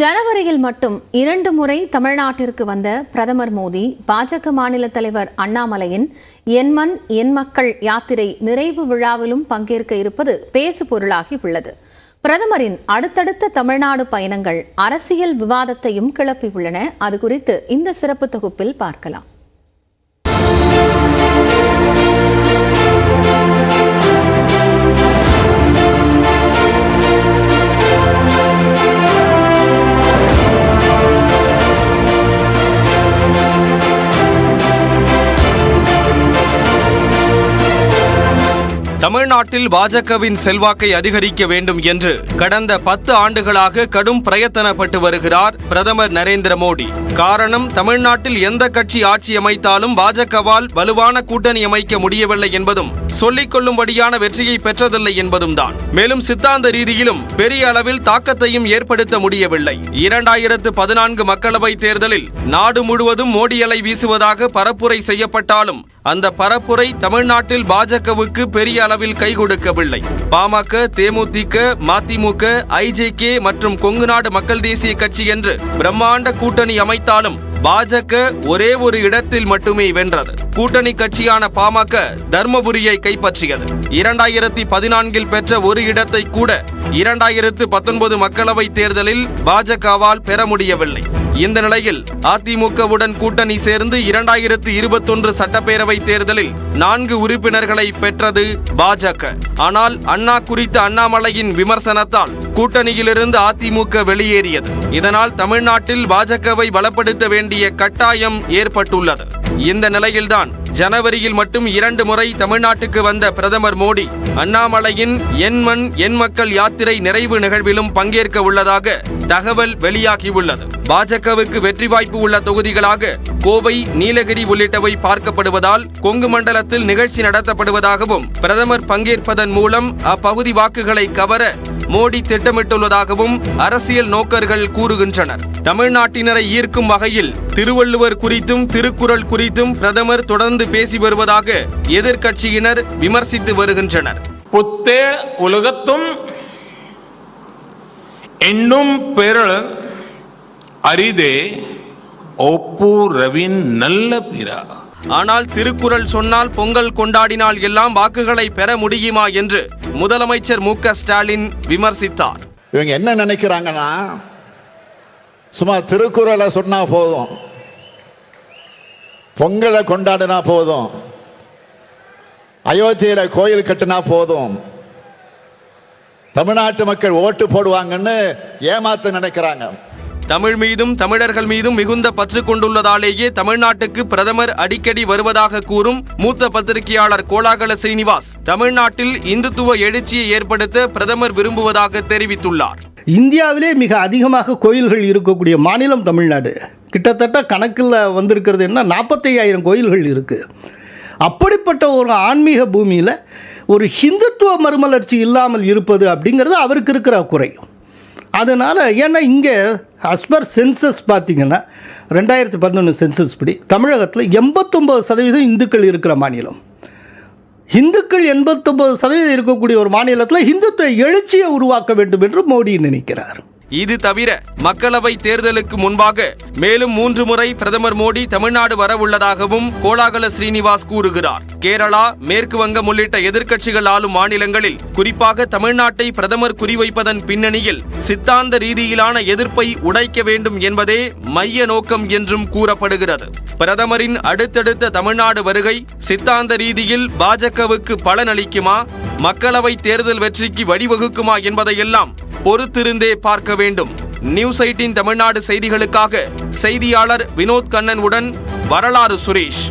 ஜனவரியில் மட்டும் இரண்டு முறை தமிழ்நாட்டிற்கு வந்த பிரதமர் மோடி பாஜக மாநில தலைவர் அண்ணாமலையின் என்மன் என் மக்கள் யாத்திரை நிறைவு விழாவிலும் பங்கேற்க இருப்பது பேசு பொருளாகி உள்ளது பிரதமரின் அடுத்தடுத்த தமிழ்நாடு பயணங்கள் அரசியல் விவாதத்தையும் கிளப்பியுள்ளன. அது குறித்து இந்த சிறப்பு தொகுப்பில் பார்க்கலாம். தமிழ்நாட்டில் பாஜகவின் செல்வாக்கை அதிகரிக்க வேண்டும் என்று கடந்த பத்து ஆண்டுகளாக கடும் பிரயத்தனப்பட்டு வருகிறார் பிரதமர் நரேந்திர மோடி. காரணம் தமிழ்நாட்டில் எந்த கட்சி ஆட்சி அமைத்தாலும் பாஜகவால் வலுவான கூட்டணி அமைக்க முடியவில்லை என்பதும் சொல்லிக் கொள்ளும்படியான வெற்றியை பெற்றதில்லை என்பதும் தான். மேலும் சித்தாந்த ரீதியிலும் பெரிய அளவில் தாக்கத்தையும் ஏற்படுத்த முடியவில்லை. இரண்டாயிரத்து பதினான்கு மக்களவை தேர்தலில் நாடு முழுவதும் மோடி அலை வீசுவதாக பரப்புரை செய்யப்பட்டாலும் அந்த பரப்புரை தமிழ்நாட்டில் பாஜகவுக்கு பெரிய அளவில் கை கொடுக்கவில்லை. பாமக தேமுதிக மதிமுக ஐஜேகே மற்றும் கொங்கு நாடு மக்கள் தேசிய கட்சி என்று பிரம்மாண்ட கூட்டணி அமைத்தாலும் பாஜக ஒரே ஒரு இடத்தில் மட்டுமே வென்றது. கூட்டணி கட்சியான பாமக தர்மபுரியை கைப்பற்றியது. இரண்டாயிரத்தி பதினான்கில் பெற்ற ஒரு இடத்தை கூட இரண்டாயிரத்து பத்தொன்பது மக்களவை தேர்தலில் பாஜகவால் பெற முடியவில்லை. இந்த நிலையில் அதிமுகவுடன் கூட்டணி சேர்ந்து இரண்டாயிரத்து இருபத்தொன்று சட்டப்பேரவை தேர்தலில் நான்கு உறுப்பினர்களை பெற்றது பாஜக. ஆனால் அண்ணா குறித்த அண்ணாமலையின் விமர்சனத்தால் கூட்டணியிலிருந்து அதிமுக வெளியேறியது. இதனால் தமிழ்நாட்டில் பாஜகவை பலப்படுத்த வேண்டிய கட்டாயம் ஏற்பட்டுள்ளது. இந்த நிலையில்தான் ஜனவரியில் மட்டும் இரண்டு முறை தமிழ்நாட்டுக்கு வந்த பிரதமர் மோடி அண்ணாமலையின் என் மண் என் மக்கள் யாத்திரை நிறைவு நிகழ்விலும் பங்கேற்க உள்ளதாக தகவல் வெளியாகியுள்ளது. பாஜகவுக்கு வெற்றி வாய்ப்பு உள்ள தொகுதிகளாக கோவை நீலகிரி உள்ளிட்டவை பார்க்கப்படுவதால் கொங்கு மண்டலத்தில் நிகழ்ச்சி நடத்தப்படுவதாகவும் பிரதமர் பங்கேற்பதன் மூலம் அப்பகுதி வாக்குகளை கவர மோடி திட்டமிட்டுள்ளதாகவும் அரசியல் நோக்கர்கள் கூறுகின்றனர். தமிழ்நாட்டினரை ஈர்க்கும் வகையில் திருவள்ளுவர் குறித்தும் திருக்குறள் குறித்தும் பிரதமர் தொடர்ந்து பேசி வருவதாக எதிர்க்கட்சியினர் விமர்சித்து வருகின்றனர். புத்தேள் உலகத்தும் எண்ணும் பெறல் அரிதே ஒப்பு ரவின் நல்ல பிறா. ஆனால் திருக்குறள் சொன்னால் பொங்கல் கொண்டாடினால் எல்லாம் வாக்குகளை பெற முடியுமா என்று முதலமைச்சர் மு ஸ்டாலின் விமர்சித்தார். இவங்க என்ன நினைக்கிறாங்கன்னா சும்மா திருக்குறளை சொன்னா போதும். பொங்கலை கொண்டாடினா போதும். அயோத்தியில கோயில் கட்டினா போதும். தமிழ்நாட்டு மக்கள் ஓட்டு போடுவாங்கன்னு ஏமாத்த நினைக்கிறாங்க. தமிழ் மீதும் தமிழர்கள் மீதும் மிகுந்த பற்று கொண்டுள்ளதாலேயே தமிழ்நாட்டுக்கு பிரதமர் அடிக்கடி வருவதாக கூறும் மூத்த பத்திரிகையாளர் கோலாகல ஸ்ரீனிவாஸ் தமிழ்நாட்டில் இந்துத்துவ எழுச்சியை ஏற்படுத்த பிரதமர் விரும்புவதாக தெரிவித்துள்ளார். இந்தியாவிலே மிக அதிகமாக கோயில்கள் இருக்கக்கூடிய மாநிலம் தமிழ்நாடு. கிட்டத்தட்ட கணக்கில் வந்திருக்கிறது என்ன நாற்பத்தையாயிரம் கோயில்கள் இருக்குது அப்படிப்பட்ட ஒரு ஆன்மீக பூமியில் ஒரு ஹிந்துத்துவ மறுமலர்ச்சி இல்லாமல் இருப்பது அப்படிங்கிறது அவருக்கு இருக்கிற குறை. அதனால் ஏன்னா இங்கே அஸ்பர் சென்சஸ் பார்த்தீங்கன்னா ரெண்டாயிரத்தி பதினொன்று சென்சஸ் படி தமிழகத்தில் எண்பத்தொம்பது சதவீதம் இந்துக்கள் இருக்கிற மாநிலம். இந்துக்கள் எண்பத்தொம்பது சதவீதம் இருக்கக்கூடிய ஒரு மாநிலத்தில் இந்துத்துவ எழுச்சியை உருவாக்க வேண்டும் என்று மோடி நினைக்கிறார். இது தவிர மக்களவை தேர்தலுக்கு முன்பாக மேலும் மூன்று முறை பிரதமர் மோடி தமிழ்நாடு வரவுள்ளதாகவும் கோலாகல ஸ்ரீனிவாஸ் கூறுகிறார். கேரளா மேற்கு வங்கம் உள்ளிட்ட எதிர்க்கட்சிகள் ஆளும் மாநிலங்களில் குறிப்பாக தமிழ்நாட்டை பிரதமர் குறிவைப்பதன் பின்னணியில் சித்தாந்த ரீதியிலான எதிர்ப்பை உடைக்க வேண்டும் என்பதே மைய நோக்கம் என்றும் கூறப்படுகிறது. பிரதமரின் அடுத்தடுத்த தமிழ்நாடு வருகை சித்தாந்த ரீதியில் பாஜகவுக்கு பலனளிக்குமா? மக்களவை தேர்தல் வெற்றிக்கு வழிவகுக்குமா என்பதையெல்லாம் பொறுத்திருந்தே பார்க்க வேண்டும். நியூஸ் எயிட்டின் தமிழ்நாடு செய்திகளுக்காக செய்தியாளர் வினோத் கண்ணன் உடன் வரலாறு சுரேஷ்.